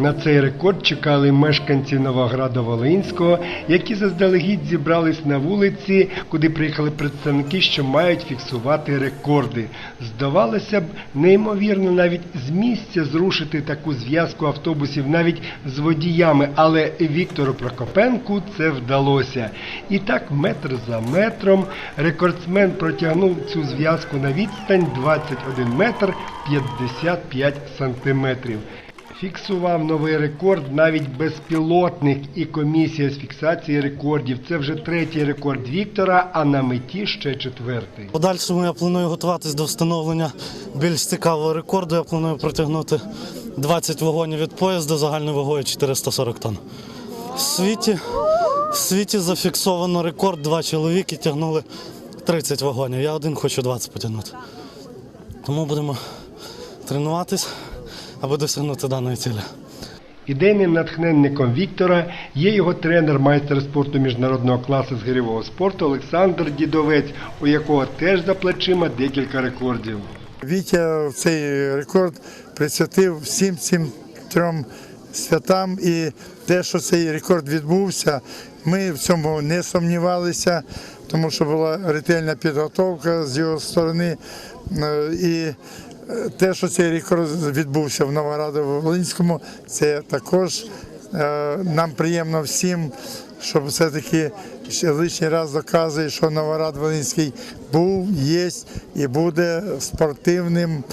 На цей рекорд чекали мешканці Новограда-Волинського, які заздалегідь зібрались на вулиці, куди приїхали представники, що мають фіксувати рекорди. Здавалося б, неймовірно навіть з місця зрушити таку зв'язку автобусів навіть з водіями, але Віктору Прокопенку це вдалося. І так, метр за метром, рекордсмен протягнув цю зв'язку на відстань 21 метр 55 сантиметрів. Фіксував новий рекорд навіть безпілотник і комісія з фіксації рекордів. Це вже третій рекорд Віктора, а на меті ще четвертий. Подальшому я планую готуватись до встановлення більш цікавого рекорду. Я планую протягнути 20 вагонів від поїзда загальною вагою 440 тонн. В світі, в світі зафіксовано рекорд. Два чоловіки тягнули 30 вагонів. Я один хочу 20 потягнути. Тому будемо тренуватись, аби досягнути даної цілі. Ідейним натхненником Віктора є його тренер, майстер спорту міжнародного класу з гирьового спорту Олександр Дідовець, у якого теж за плечима декілька рекордів. Вітя цей рекорд присвятив всім цим трьом святам. І те, що цей рекорд відбувся, ми в цьому не сумнівалися, тому що була ретельна підготовка з його сторони. Е, І те, що цей рік відбувся в Новограду-Волинському, це також е, нам приємно всім, щоб все-таки лишній раз доказує, що Новоград Волинський був, є і буде спортивним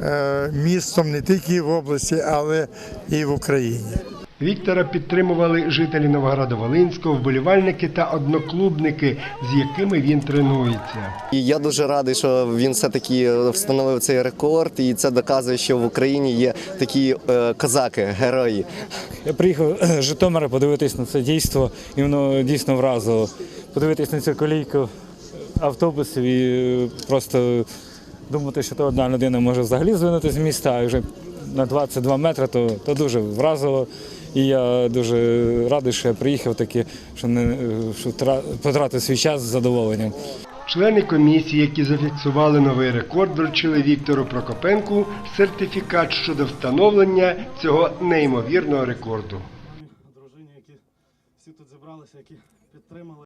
е, містом не тільки в області, але і в Україні. Віктора підтримували жителі Новограда-Волинського, вболівальники та одноклубники, з якими він тренується. І я дуже радий, що він все-таки встановив цей рекорд, і це доказує, що в Україні є такі е, козаки, герої. Я приїхав з Житомира подивитись на це дійство, і воно дійсно вразило. Подивитись на цю колійку автобусів і е, просто думати, що то одна людина може взагалі звинути з міста, а вже на 22 метри, то, то дуже вразило. І я дуже радий, що я приїхав таки, що не що потратив свій час з задоволенням. Члени комісії, які зафіксували новий рекорд, вручили Віктору Прокопенку сертифікат щодо встановлення цього неймовірного рекорду. Дружині, які всі тут зібралися, які підтримали.